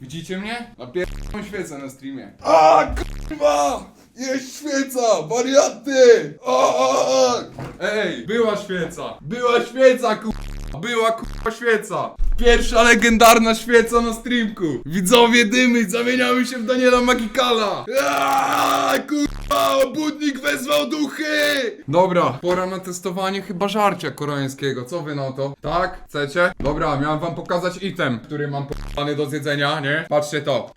Widzicie mnie? Napierdolą świecę na streamie. A kurwa! Jest świeca! Wariaty! O! Ej, była świeca! Była świeca, kurwa! Była kurwa świeca! Pierwsza legendarna świeca na streamku! Widzowie dymy, zamieniamy się w Daniela Magikala! Aaaa, kurwa! Obudnik wezwał duchy! Dobra, pora na testowanie chyba żarcia koreańskiego. Co wy na to? Tak? Chcecie? Dobra, miałem wam pokazać item, który mam p***any do zjedzenia, nie? Patrzcie to.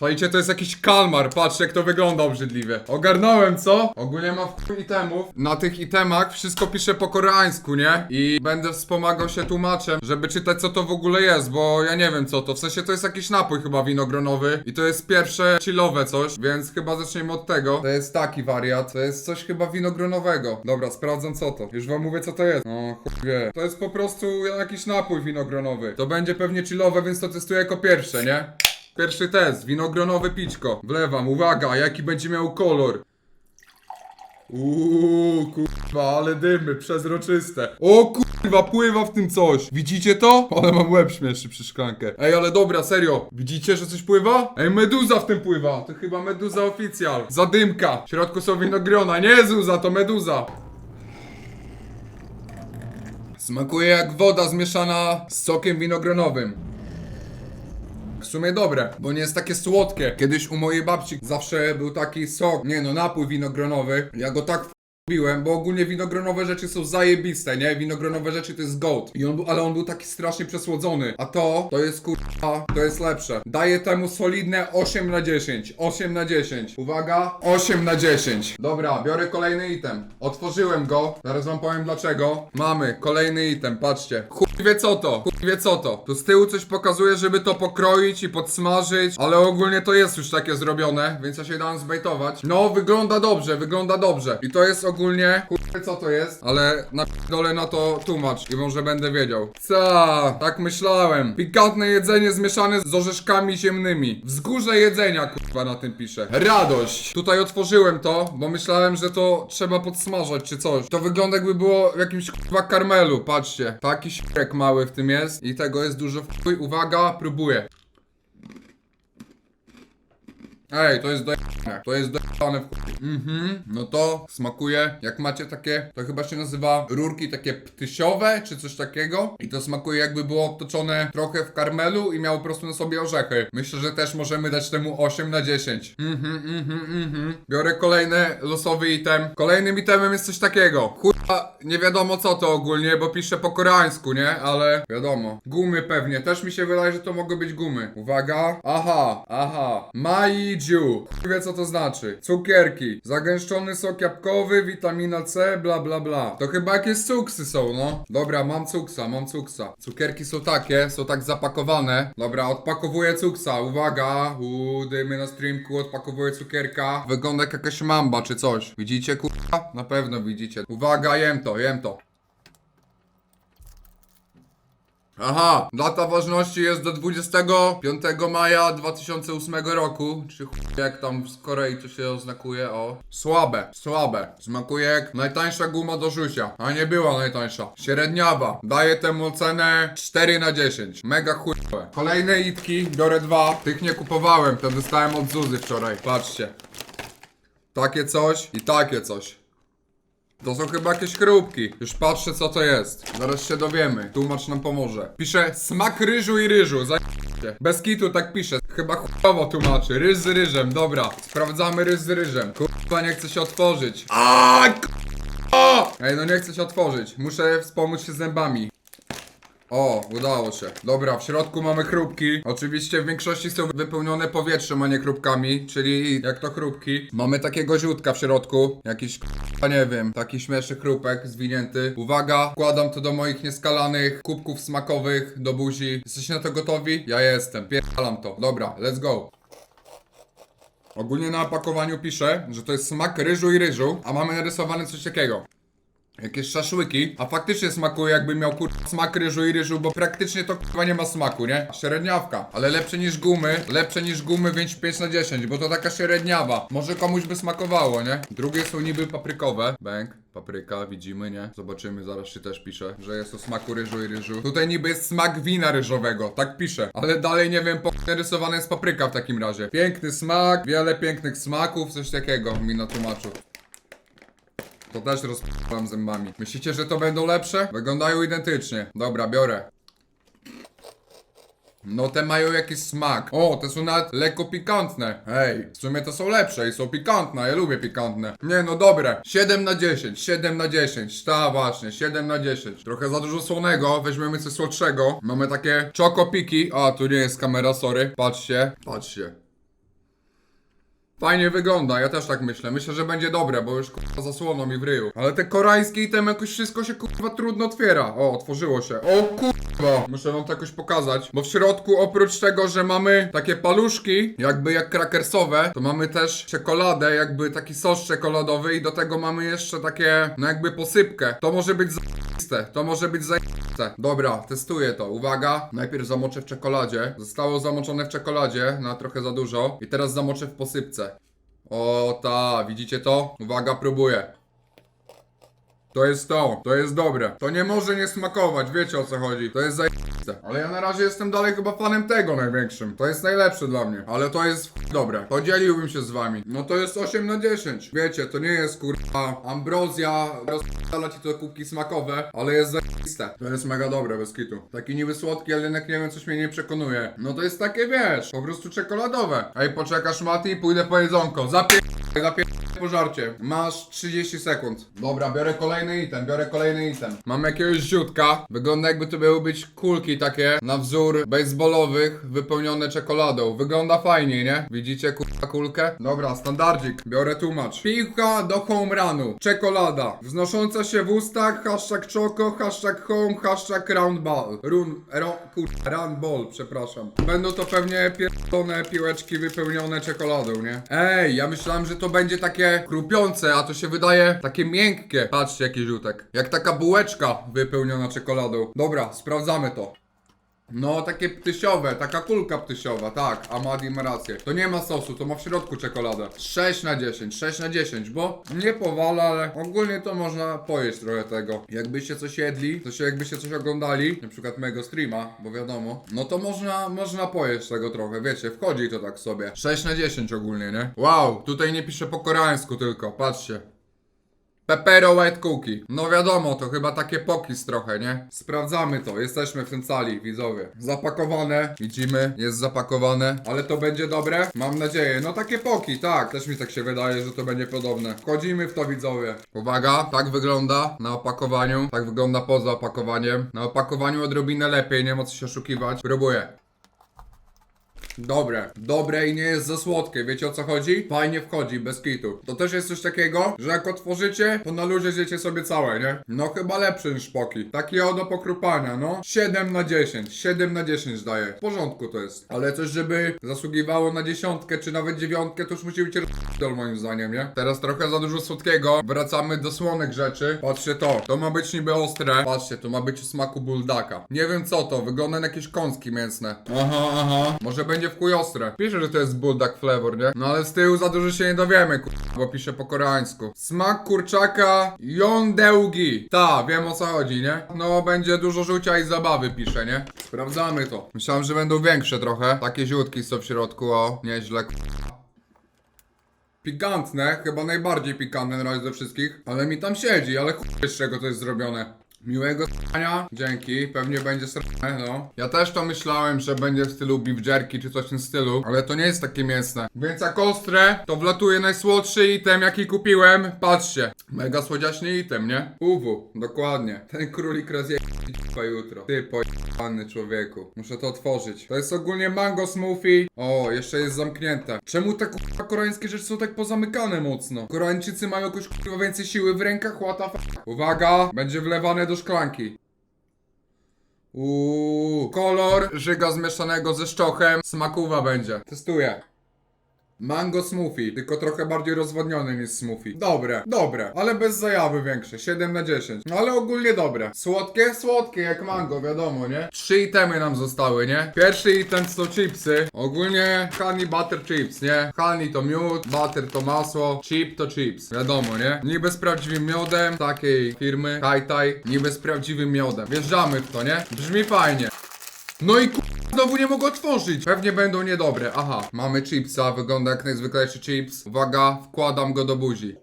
Słuchajcie, to jest jakiś kalmar, patrzcie jak to wygląda obrzydliwie. Ogarnąłem, co? Ogólnie mam w itemów. Na tych itemach wszystko piszę po koreańsku, nie? I będę wspomagał się tłumaczem, żeby czytać co to w ogóle jest, bo ja nie wiem co to. W sensie to jest jakiś napój chyba winogronowy i to jest pierwsze chillowe coś, więc chyba zaczniemy od tego. To jest taki wariat, to jest coś chyba winogronowego. Dobra, sprawdzam co to. Już wam mówię co to jest. No, chuj wie. To jest po prostu jakiś napój winogronowy. To będzie pewnie chillowe, więc to testuję jako pierwsze, nie? Pierwszy test, winogronowe pićko. Wlewam, uwaga, jaki będzie miał kolor. Uuu, kurwa, ale dymy, przezroczyste. O kurwa, pływa w tym coś. Widzicie to? Ale mam łeb śmieszy przy szklankę. Ej, ale dobra, serio. Widzicie, że coś pływa? Ej, meduza w tym pływa. To chyba meduza oficjal. Zadymka. W środku są winogrona. Nie zuza, to meduza. Smakuje jak woda zmieszana z sokiem winogronowym. Sumie dobre, bo nie jest takie słodkie. Kiedyś u mojej babci zawsze był taki sok, nie no, napój winogronowy. Ja go tak Biłem, bo ogólnie winogronowe rzeczy są zajebiste, nie? Winogronowe rzeczy to jest gold. I on, był- ale on był taki strasznie przesłodzony. A to, to jest kurwa, to jest lepsze. Daję temu solidne 8 na 10. 8 na 10. Uwaga, 8 na 10. Dobra, biorę kolejny item. Otworzyłem go, zaraz wam powiem dlaczego. Mamy kolejny item, patrzcie. Chuj wie co to, chuj wie co to. Tu z tyłu coś pokazuje, żeby to pokroić i podsmażyć, ale ogólnie to jest już takie zrobione, więc ja się dałem zbejtować. No, wygląda dobrze, wygląda dobrze. I to jest ogólnie, chuj wie co to jest, ale na dole na to tłumacz i może będę wiedział. Co? Tak myślałem. Pikantne jedzenie zmieszane z orzeszkami ziemnymi. Wzgórze jedzenia, kurwa, na tym pisze. Radość. Tutaj otworzyłem to, bo myślałem, że to trzeba podsmażać czy coś. To wygląda jakby było w jakimś kurwa karmelu, patrzcie. Taki śrek mały w tym jest i tego jest dużo w chuj. Uwaga, próbuję. Ej, to jest dojebane. To jest dojebane w. Mhm, no to smakuje. Jak macie takie, to chyba się nazywa rurki takie ptysiowe, czy coś takiego. I to smakuje jakby było obtoczone trochę w karmelu i miało po prostu na sobie orzechy. Myślę, że też możemy dać temu 8 na 10. Mhm, mhm, mhm. Biorę kolejny losowy item. Kolejnym itemem jest coś takiego. Kurwa, nie wiadomo co to ogólnie, bo piszę po koreańsku, nie? Ale wiadomo. Gumy pewnie. Też mi się wydaje, że to mogą być gumy. Uwaga. Aha, aha. Maiju. Wie co to znaczy. Cukierki. Zagęszczony sok jabłkowy, witamina C, bla bla bla. To chyba jakieś cuksy są, no. Dobra, mam cuksa, mam cuksa. Cukierki są takie, są tak zapakowane. Dobra, odpakowuję cuksa. Uwaga. Uuu, dymy na streamku, odpakowuję cukierka. Wygląda jak jakaś mamba czy coś. Widzicie, kurwa? Na pewno widzicie. Uwaga, jem to, jem to. Aha, data ważności jest do 25 maja 2008 roku. Czy chuj, jak tam z Korei to się oznakuje? O. Słabe, słabe. Smakuje jak najtańsza guma do rzucia. A nie była najtańsza. Średniawa. Daję temu ocenę 4 na 10. Mega chujowe. Kolejne itki, biorę dwa. Tych nie kupowałem, te dostałem od Zuzy wczoraj. Patrzcie. Takie coś i takie coś. To są chyba jakieś chrupki. Już patrzę co to jest. Zaraz się dowiemy. Tłumacz nam pomoże. Pisze smak ryżu i ryżu. Zajęcie. Bez kitu tak pisze. Chyba chujowo tłumaczy. Ryż z ryżem. Dobra. Sprawdzamy ryż z ryżem. Kurwa nie chce się otworzyć. A k***a! Ej no nie chce się otworzyć. Muszę wspomóc się zębami. O, udało się. Dobra, w środku mamy chrupki. Oczywiście w większości są wypełnione powietrzem, a nie chrupkami, czyli jak to chrupki. Mamy takiego ziutka w środku. Jakiś k***a, nie wiem, taki śmieszny chrupek zwinięty. Uwaga, wkładam to do moich nieskalanych kubków smakowych do buzi. Jesteście na to gotowi? Ja jestem. Pierdalam to. Dobra, let's go. Ogólnie na opakowaniu pisze, że to jest smak ryżu i ryżu, a mamy narysowane coś takiego. Jakieś szaszłyki, a faktycznie smakuje jakby miał kurwa smak ryżu i ryżu, bo praktycznie to kurwa nie ma smaku, nie? Średniawka, ale lepsze niż gumy, lepsze niż gumy, więc 5 na 10, bo to taka średniawa. Może komuś by smakowało, nie? Drugie są niby paprykowe. Bęk, papryka, widzimy, nie? Zobaczymy, zaraz się też pisze, że jest o smaku ryżu i ryżu. Tutaj niby jest smak wina ryżowego, tak pisze. Ale dalej nie wiem, po narysowana jest papryka w takim razie. Piękny smak, wiele pięknych smaków, coś takiego mi na tłumaczu. To też rozpam zębami. Myślicie, że to będą lepsze? Wyglądają identycznie. Dobra, biorę. No te mają jakiś smak. O, te są nawet lekko pikantne. Hej, w sumie to są lepsze i są pikantne, ja lubię pikantne. Nie no dobre. 7 na 10, 7 na 10. Ta właśnie, 7 na 10. Trochę za dużo słonego, weźmiemy coś słodszego. Mamy takie czokopiki. A, tu nie jest kamera, sorry. Patrzcie, patrzcie. Fajnie wygląda, ja też tak myślę. Myślę, że będzie dobre, bo już kurwa zasłoną mi w ryju. Ale te koreańskie item jakoś wszystko się kurwa trudno otwiera. O, otworzyło się. O kurwa! Muszę wam to jakoś pokazać. Bo w środku oprócz tego, że mamy takie paluszki, jakby jak krakersowe, to mamy też czekoladę, jakby taki sos czekoladowy i do tego mamy jeszcze takie, no jakby posypkę. To może być zajebiste. To może być zajebiste. Dobra, testuję to. Uwaga. Najpierw zamoczę w czekoladzie. Zostało zamoczone w czekoladzie, na trochę za dużo. I teraz zamoczę w posypce. O ta, widzicie to? Uwaga, próbuję. To jest to, to jest dobre. To nie może nie smakować, wiecie o co chodzi. To jest Ale ja na razie jestem dalej chyba fanem tego największym. To jest najlepsze dla mnie. Ale to jest dobre. Podzieliłbym się z wami. No to jest 8 na 10. Wiecie, to nie jest kurwa ambrozja, rozpala ci to kubki smakowe, ale jest zajebiste. To jest mega dobre, bez kitu. Taki niby słodki, ale jednak nie wiem, coś mnie nie przekonuje. No to jest takie, wiesz, po prostu czekoladowe. Ej, poczekasz Mati, pójdę po jedzonko. Zapier... Zapier... Pożarcie. Masz 30 sekund. Dobra, biorę kolejny item, biorę kolejny item. Mam jakiegoś ziutka. Wygląda jakby to miały być kulki takie na wzór baseballowych, wypełnione czekoladą. Wygląda fajnie, nie? Widzicie kurwa kulkę? Dobra, standardzik. Biorę tłumacz. Piłka do home runu. Czekolada. Wznosząca się w ustach. Hashtag choco, hashtag home, hashtag round ball. Run, ro, kurwa, ball, przepraszam. Będą to pewnie pierdolone piłeczki wypełnione czekoladą, nie? Ej, ja myślałem, że to będzie takie krupiące, a to się wydaje takie miękkie. Patrzcie, jaki żółtek. Jak taka bułeczka wypełniona czekoladą. Dobra, sprawdzamy to. No, takie ptysiowe, taka kulka ptysiowa, tak, Amadi ma rację. To nie ma sosu, to ma w środku czekoladę. 6 na 10, 6 na 10, bo nie powala, ale ogólnie to można pojeść trochę tego. Jakbyście coś jedli, to się jakbyście coś oglądali, na przykład mego streama, bo wiadomo, no to można, można pojeść tego trochę, wiecie, wchodzi to tak sobie. 6 na 10 ogólnie, nie? Wow, tutaj nie piszę po koreańsku tylko, patrzcie. Pepero White Cookie. No wiadomo, to chyba takie pokis trochę, nie? Sprawdzamy to, jesteśmy w tym cali, widzowie. Zapakowane, widzimy, jest zapakowane, ale to będzie dobre? Mam nadzieję. No takie poki, tak, też mi tak się wydaje, że to będzie podobne. Wchodzimy w to, widzowie. Uwaga, tak wygląda na opakowaniu, tak wygląda poza opakowaniem. Na opakowaniu odrobinę lepiej, nie ma co się oszukiwać. Próbuję. Dobre, dobre i nie jest za słodkie, wiecie o co chodzi? Fajnie wchodzi, bez kitu. To też jest coś takiego, że jak otworzycie, to na luzie zjecie sobie całe, nie? No chyba lepszy niż poki. Taki o do pokrupania, no. 7 na 10, 7 na 10 daje. W porządku to jest. Ale coś, żeby zasługiwało na dziesiątkę, czy nawet dziewiątkę, to już musi być r***dol moim zdaniem, nie? Teraz trochę za dużo słodkiego. Wracamy do słonych rzeczy. Patrzcie to, to ma być niby ostre. Patrzcie, to ma być o smaku buldaka. Nie wiem co to, wygląda na jakieś kąski mięsne. Aha, aha. Może będzie w chuj ostre. Pisze, że to jest buldak flavor, nie? No ale z tyłu za dużo się nie dowiemy, kur... bo pisze po koreańsku. Smak kurczaka Yondeugi. Ta, wiem o co chodzi, nie? No będzie dużo żucia i zabawy, pisze, nie? Sprawdzamy to. Myślałem, że będą większe trochę. Takie ziutki są w środku, o. Nieźle, kur... Pikantne, chyba najbardziej pikantne na razie ze wszystkich, ale mi tam siedzi, ale chuj z czego to jest zrobione. Miłego s***ania, dzięki, pewnie będzie srane, no. Ja też to myślałem, że będzie w stylu beef jerky czy coś w tym stylu, ale to nie jest takie mięsne. Więc jak ostre, to wlatuje najsłodszy item jaki kupiłem, patrzcie. Mega słodziaśny item, nie? Uwu, dokładnie. Ten królik rozje... k***a jutro. Ty pojebany człowieku. Muszę to otworzyć. To jest ogólnie mango smoothie. O, jeszcze jest zamknięte. Czemu te kurwa koreańskie rzeczy są tak pozamykane mocno? Koreańczycy mają jakoś kurwa więcej siły w rękach, what the fuck? Uwaga, będzie wlewane do szklanki. Uuu, kolor żyga zmieszanego ze szczochem. Smakuwa będzie. Testuję. Mango smoothie, tylko trochę bardziej rozwodniony niż smoothie. Dobre, dobre, ale bez zajawy większe, 7 na 10. No ale ogólnie dobre. Słodkie? Słodkie, jak mango, wiadomo, nie? Trzy itemy nam zostały, nie? Pierwszy item to chipsy. Ogólnie honey butter chips, nie? Honey to miód, butter to masło, chip to chips. Wiadomo, nie? Niby z prawdziwym miodem takiej firmy Kaitai, niby z prawdziwym miodem. Wjeżdżamy w to, nie? Brzmi fajnie. No i ku... Znowu nie mogę otworzyć. Pewnie będą niedobre. Aha, mamy chipsa, wygląda jak najzwyklejszy chips. Uwaga, wkładam go do buzi.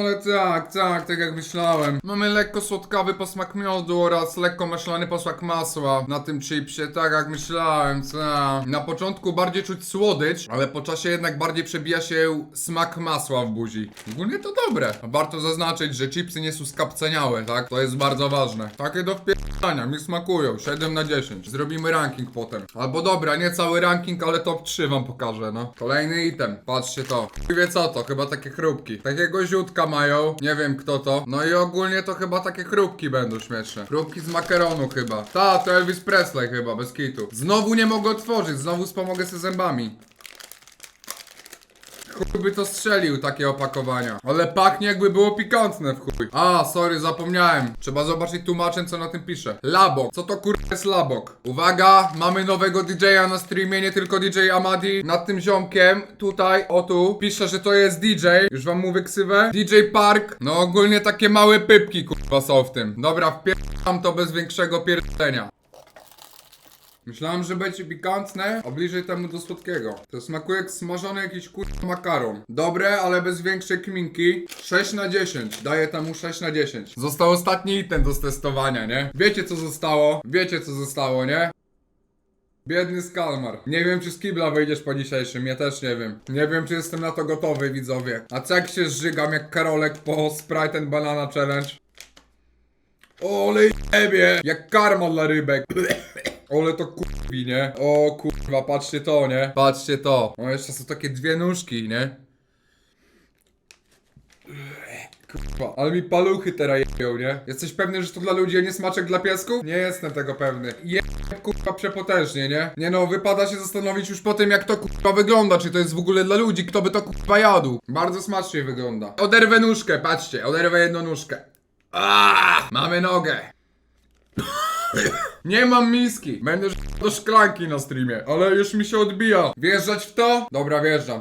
Ale tak, tak, tak jak myślałem. Mamy lekko słodkawy posmak miodu oraz lekko maślany posmak masła na tym chipsie, tak jak myślałem, tak. Na początku bardziej czuć słodycz, ale po czasie jednak bardziej przebija się smak masła w buzi. Ogólnie to dobre. Warto zaznaczyć, że chipsy nie są skapceniałe, tak? To jest bardzo ważne. Takie do wpierdania, mi smakują. 7 na 10. Zrobimy ranking potem. Albo dobra, nie cały ranking, ale top 3 wam pokażę, no. Kolejny item, patrzcie to. Wie co to, chyba takie chrupki. Takiego ziutka mają, nie wiem kto to. No i ogólnie to chyba takie chrupki będą śmieszne. Chrupki z makaronu chyba. Ta, to Elvis Presley chyba, bez kitu. Znowu nie mogę otworzyć, znowu wspomogę sobie zębami. Chuj by to strzelił, takie opakowania. Ale pachnie jakby było pikantne w chuj. A, sorry, zapomniałem. Trzeba zobaczyć tłumaczeń, co na tym pisze. Labok. Co to kurwa jest labok? Uwaga, mamy nowego DJ-a na streamie, nie tylko DJ Amadi. Nad tym ziomkiem, tutaj, o tu, pisze, że to jest DJ. Już wam mówię ksywę. DJ Park. No ogólnie takie małe pypki kurwa są w tym. Dobra, wpierdam to bez większego pierdolenia. Myślałem, że będzie pikantne, a bliżej temu do słodkiego. To smakuje jak smażony jakiś kurwa makaron. Dobre, ale bez większej kminki. 6 na 10. Daję temu 6 na 10. Został ostatni item do testowania, nie? Wiecie co zostało? Wiecie co zostało, nie? Biedny skalmar. Nie wiem, czy z kibla wyjdziesz po dzisiejszym, ja też nie wiem. Nie wiem, czy jestem na to gotowy, widzowie. A co jak się zżygam jak Karolek po Sprite and Banana Challenge? Ole jebie! Jak karma dla rybek. Ole to kurwi, nie? O kurwa, patrzcie to, nie? Patrzcie to. O, jeszcze są takie dwie nóżki, nie? Kurwa, ale mi paluchy teraz jebią, nie? Jesteś pewny, że to dla ludzi, a nie smaczek dla piesków? Nie jestem tego pewny. Je kurwa przepotężnie, nie? Nie no, wypada się zastanowić już po tym, jak to kurwa wygląda, czy to jest w ogóle dla ludzi, kto by to kurwa jadł. Bardzo smacznie wygląda. Oderwę nóżkę, patrzcie, oderwę jedną nóżkę. Aaaa, mamy nogę. Nie mam miski. Będę do szklanki na streamie, ale już mi się odbija. Wjeżdżać w to? Dobra, wjeżdżam.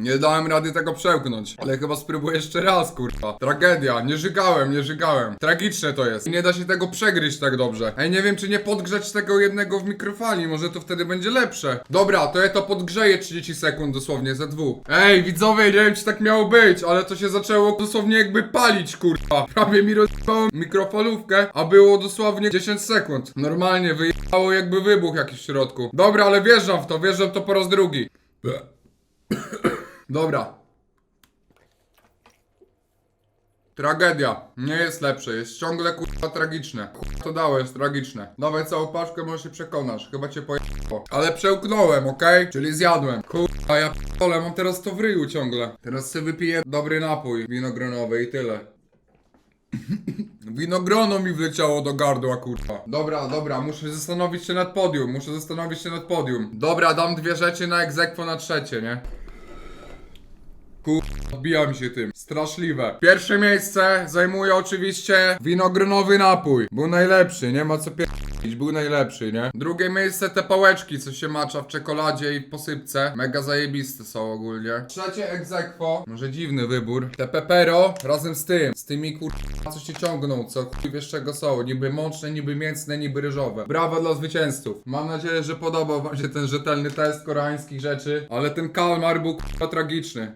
Nie dałem rady tego przełknąć, ale chyba spróbuję jeszcze raz, kurwa. Tragedia, nie żygałem, nie żygałem. Tragiczne to jest. Nie da się tego przegryźć tak dobrze. Ej, nie wiem, czy nie podgrzać tego jednego w mikrofali, może to wtedy będzie lepsze. Dobra, to ja to podgrzeję 30 sekund dosłownie, ze dwóch. Ej, widzowie, nie wiem, czy tak miało być, ale to się zaczęło dosłownie jakby palić, kurwa. Prawie mi rozjebało mikrofalówkę, a było dosłownie 10 sekund. Normalnie, wyjebało jakby wybuch jakiś w środku. Dobra, ale wjeżdżam w to, wjeżdżam to po raz drugi. Dobra. Tragedia. Nie jest lepsze, jest ciągle kurwa tragiczne. Kurwa to dało, jest tragiczne. Dawaj całą paczkę, może się przekonasz. Chyba cię pojechało. Ale przełknąłem, okej? Czyli zjadłem. Kurwa, ja p***ole, mam teraz to w ryju ciągle. Teraz sobie wypiję dobry napój winogronowy i tyle. Winogrono mi wleciało do gardła, kurwa. Dobra, dobra, muszę zastanowić się nad podium, muszę zastanowić się nad podium. Dobra, dam dwie rzeczy na egzekwo na trzecie, nie? Kur... Odbija mi się tym. Straszliwe. Pierwsze miejsce zajmuje oczywiście winogronowy napój. Był najlepszy, nie ma co pierdolić, był najlepszy, nie? Drugie miejsce te pałeczki, co się macza w czekoladzie i w posypce. Mega zajebiste są ogólnie. Trzecie egzekwo. Może dziwny wybór. Te pepero razem z tym. Z tymi kur... co się ciągną, co wiesz czego są. Niby mączne, niby mięsne, niby ryżowe. Brawa dla zwycięzców. Mam nadzieję, że podobał wam się ten rzetelny test koreańskich rzeczy. Ale ten kalmar był kurwa tragiczny.